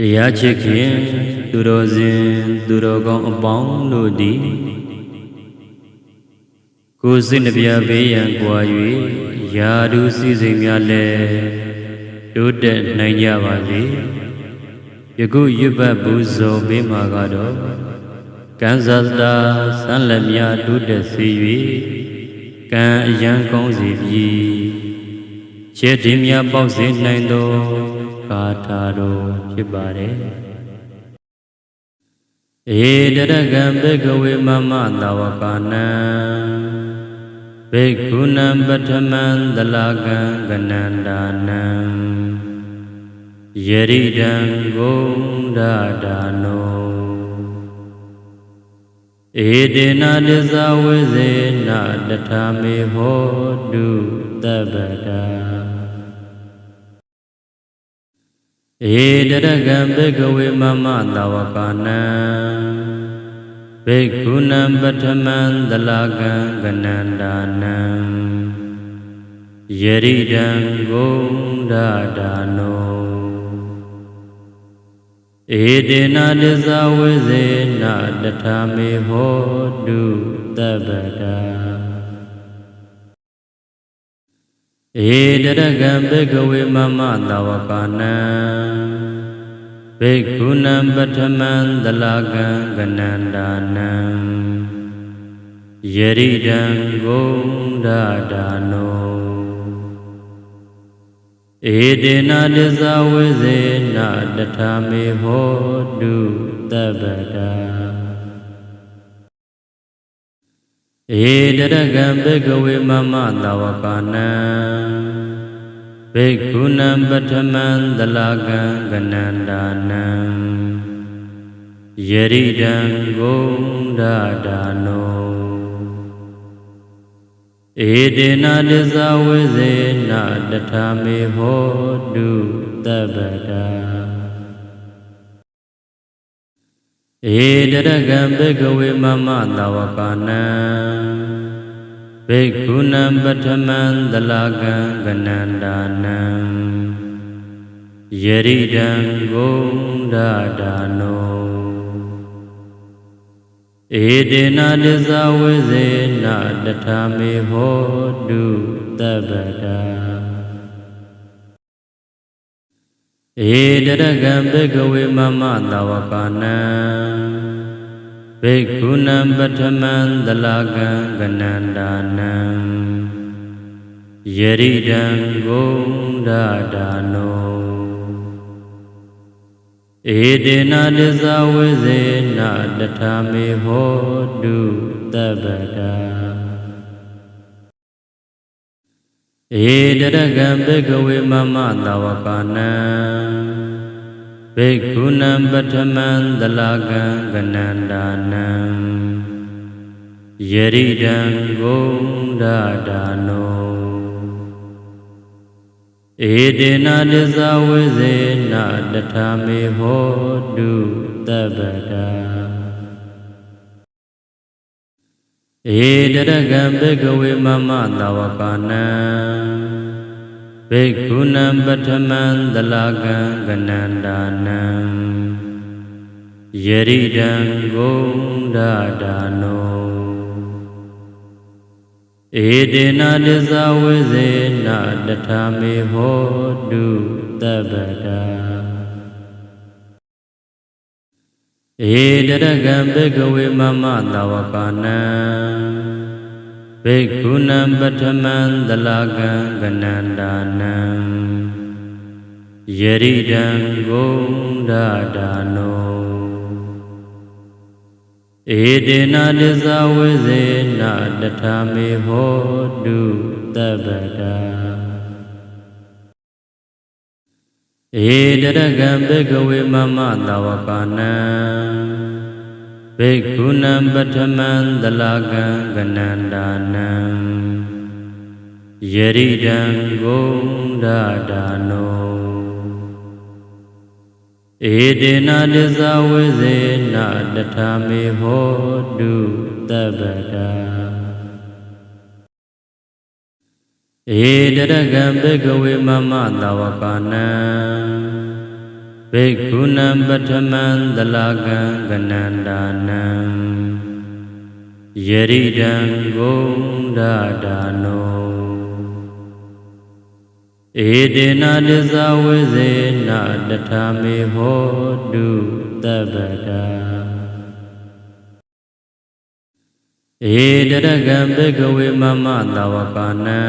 တရားချစ်ခင်သူတော်စင်သူတော်ကောင်းအပေါင်းတို့သည်ကိုယ်စိတ်နှပြဘေးရန်ကွာ၍ယာဓုစည်းစိမ်များလည်းတိုးတက်နိုင်ကြပါစေယခုရွတ်ပတ်ပူဇော်ပေးမှာကတော့ကံဇာတာဆန်းလက်များတိုးတက်စေ၍ကံအယံကောင်းစေပြီခြေတင်များပေါက်စေနိုင်သော ကာထာတော်ဖြစ်ပါတယ်ဧတရကံဘေကဝေမမသာဝကနံဘေကုဏံပထမံတလကံကနန္ဒာနံယရိတံဂုံဒဒါနောဧတေနတစ္ဆဝေစေနတထာမေဟောတုတပ္ပတာ ဧတရကံဘေကဝေမမသာဝကနံဘေကုဏံပထမံတလကံကနန္ဒာနံယရိတံဂုံဒဒါနောဧတေနတစ္ဆဝေစေနတထာမေဟောတုတပ္ပတာ ဧတရကံဘေကဝေမမသာဝကနံဘေကုဏံပထမံတလကံကနန္ဒာနံယရိတံဂုံဒဒါနောဧတေနတစ္ဆဝေစေနတထာမေဟောတုတပ္ပတာ ဧတရကံဘေကဝေမမသာဝကနံဘေကုဏံပထမံတလကံကနန္ဒာနံယရိတံဂုံဒဒါနောဧတေနတစ္ဆဝေစေနတထာမေဟောတုတပ္ပတာ ဧတရကံဘေကဝေမမသာဝကနံဘေကုဏံပထမံတလကံကနန္ဒာနံယရိတံဂုံဒဒါနောဧတေနတစ္ဆဝေစေနတထာမေဟောတုတပ္ပတာ ဧတရကံဘေကဝေမမသာဝကနံဘေကုဏံပထမံတလကံကနန္ဒာနံယရိတံဂုံဒဒါနောဧတေနတစ္ဆဝေစေနတထာမေဟောတုတပ္ပတာဧတရကံဘေကဝေမမသာဝကနံ ဘေကုဏံပထမံတလကံကနန္ဒာနံယရိတံဂုံဒဒါနောဧတေနတစ္ဆဝေစေနတထာမေဟောတုတပ္ပတာဧတရကံဘေကဝေမမသာဝကနံ ဘေကုဏံပထမံတလကံကနန္ဒာနံယရိတံဂုံဒဒါနောဧတေနတစ္ဆဝေစေနတထာမေဟောတုတပ္ပတာဧတရကံဘေကဝေမမသာဝကနံ ဘေကုဏံပထမံတလကံကနန္ဒာနံယရိတံဂုံဒဒါနောဧတေနတစ္ဆဝေစေနတထာမေဟောတုတပ္ပတာဧတရကံဘေကဝေမမသာဝကနံ ဘေကုဏံပထမံတလကံကနန္ဒာနံယရိတံဂုံဒဒါနောဧတေနတစ္ဆဝေစေနတထာမေဟောတုတပ္ပတာဧတရကံဘေကဝေမမသာဝကနံ ဘိက္ခုနံပထမံတလကံကနန္ဒာနံယရိဒံဂုံဒဒါနောဧတေနတစ္ဆဝိဇေနတထာမေဟောတုတပ္ပတာဧတရကံဘေကဝေမမတဝကနံ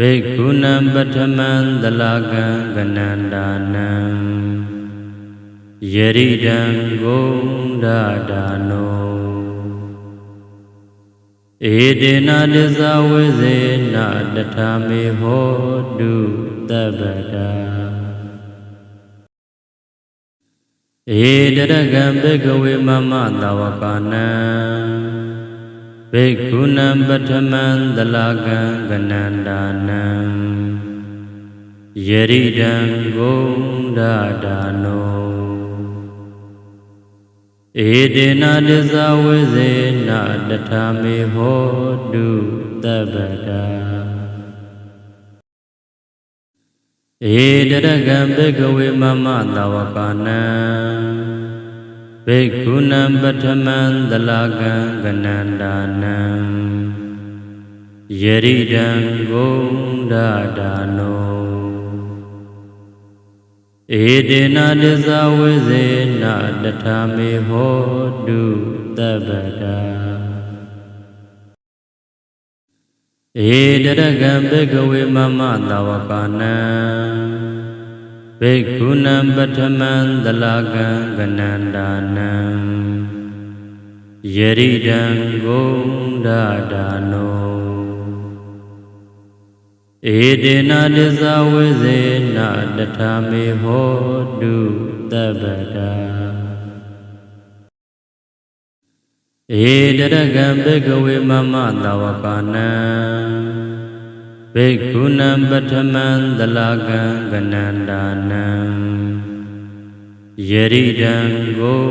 ဘေကုဏံပထမံတလကံကနန္ဒာနံယရိဒံဂုံဒဒါနောဧတေနတစ္ဆဝိဇေနတထာမေဟောတုတပ္ပတာဧတရကံဘေကဝေမမတဝကနံ ဘေကုဏံပထမံတလကံကနန္ဒာနံယရိဒံဂုံဒဒါနောဧတေနတစ္ဆဝိဇေနတထာမေဟောတုတပ္ပတာဧတရကံဘေကဝေမမတဝကနံ ဘေကုဏံပထမံတလကံကနန္ဒာနံယရိဒံဂုံဒဒါနောဧတေနတစ္ဆဝိဇေနတထာမေဟောတုတပ္ပတာဧတရကံဘေကဝေမမတဝကနံ ဘေကုဏံပထမံတလကံကနန္ဒာနံယရိဒံဂုံဒဒါနောဧတေနတစ္ဆဝိဇေနတထာမေဟောတုတပ္ပတာဧတရကံဘေကဝေမမတဝကနံ ဘေကုဏံပထမံတလကံကနန္ဒာနံယရိဒံဂုံ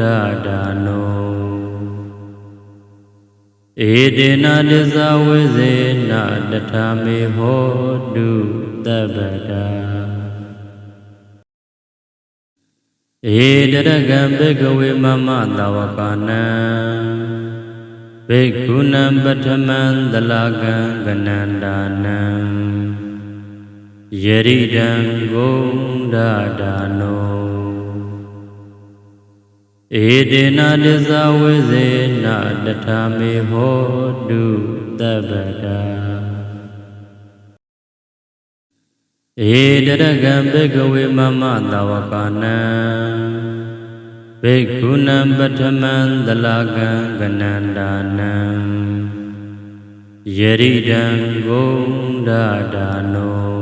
ဒဒါနောဧတေနတစ္ဆဝိဇေနတထာမေဟောတုတပ္ပတာဧတရကံဘေကဝေမမတဝကနံ ဘေကုဏံပထမံတလကံကနန္ဒာနံယရိဒံဂုံဒဒါနောဧတေနတစ္ဆဝိဇေနတထာမေဟောတုတပ္ပတာဧတရကံဘေကဝေမမတဝကနံ ဘေကုဏံပထမံတလကံကနန္ဒာနံယရိဒံဂုံဒဒါနော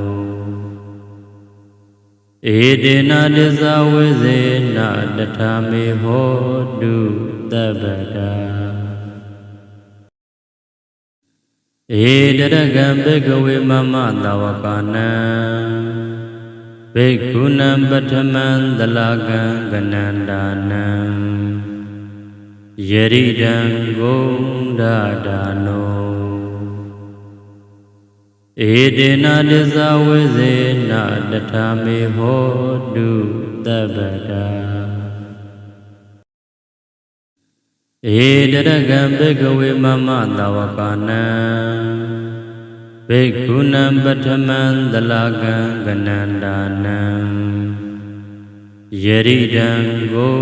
ဧတေနတစ္ဆဝိဇေနတထာမေဟောတုတပ္ပတာဧတရကံဘေကဝေမမတဝကနံ ဘေကုဏံပထမံတလကံကနန္ဒာနံယရိဒံဂုံဒဒါနောဧတေနတစ္ဆဝိဇေနတထာမေဟောတုတပ္ပတာဧတရကံဘေကဝေမမတဝကနံ ဘေကုဏံပထမံတလကံကနန္ဒာနံယရိဒံဂုံ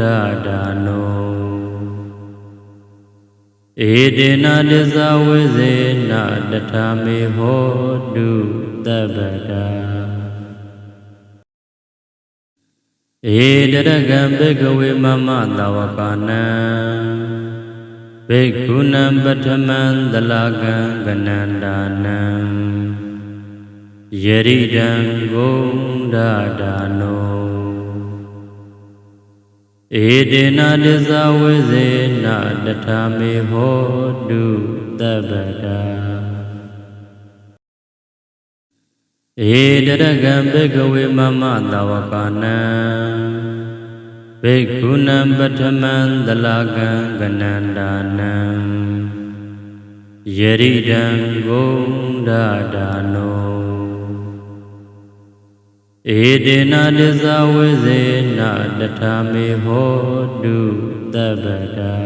ဒဒါနောဧတေနတစ္ဆဝိဇေနတထာမေဟောတုတပ္ပတာဧတရကံဘေကဝေမမတဝကနံ ဘေကုဏံပထမံတလကံကနန္ဒာနံယရိဒံဂုံဒဒါနောဧတေနတစ္ဆဝိဇေနတထာမေဟောတုတပ္ပတာဧတရကံဘေကဝေမမတဝကနံ ဘေကုဏံပထမံတလကံကနန္ဒာနံယရိဒံဂုံဒဒါနောဧဧတေနတစ္ဆဝိဇေနတထာမေဟောတုသဗ္ဗတာ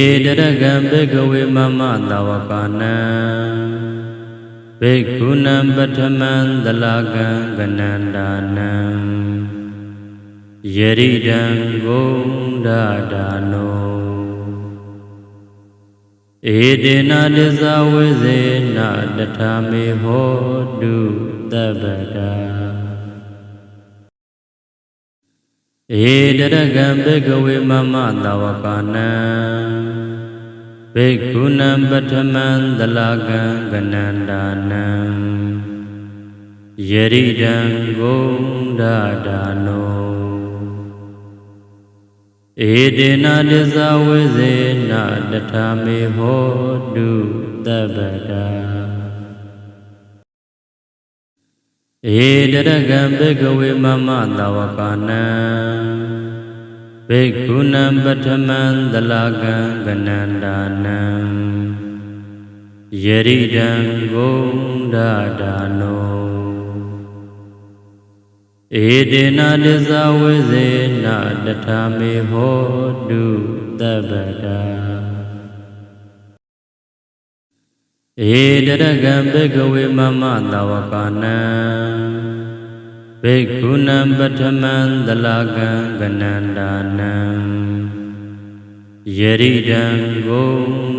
ဧတရကံဘေကဝေမမတဝကနံ ဘေကုဏံပထမံတလကံကနန္ဒာနံယရိတံဂုံဒဒါနောဧတေနတစ္ဆဝိဇေနတထာမေဟောတုသဗ္ဗတာဧတရကံဘေကဝေမမတဝကနံ ဘေကုဏံပထမံတလကံကနန္ဒာနံယရိတံဂုံဒဒါနောဧတေနတစ္ဆဝိဇေနတထာမေဟောတုသဗ္ဗတာဧတရကံဘေကဝေမမတဝကနံ ဘေကုဏံပထမံတလကံကနန္ဒာနံယရိတံဂုံဒဒါနောဧတေနတစ္ဆဝိဇေနတထာမေဟောတုသဗ္ဗတာဧတရကံဘေကဝေမမတဝကနံ ဘေကုဏံပထမံတလကံကနန္ဒာနံယရိတံဂုံ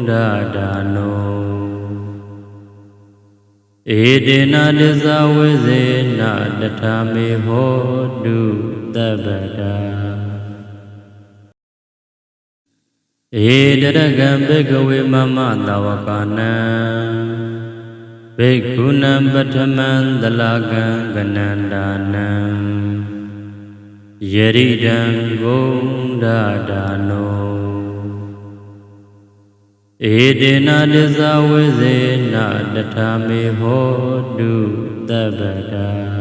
ဒဒါနောဧတေနတစ္ဆဝိဇေနတထာမေဟောတုသဗ္ဗတာဧတရကံဘေကဝေမမတဝကနံ ဘေကုဏံပထမံတလကံကနန္ဒာနံယရိတံဂုံဒဒါနောဧတေနတစ္ဆဝိဇေနတထာမေဟောတုသဗ္ဗတာ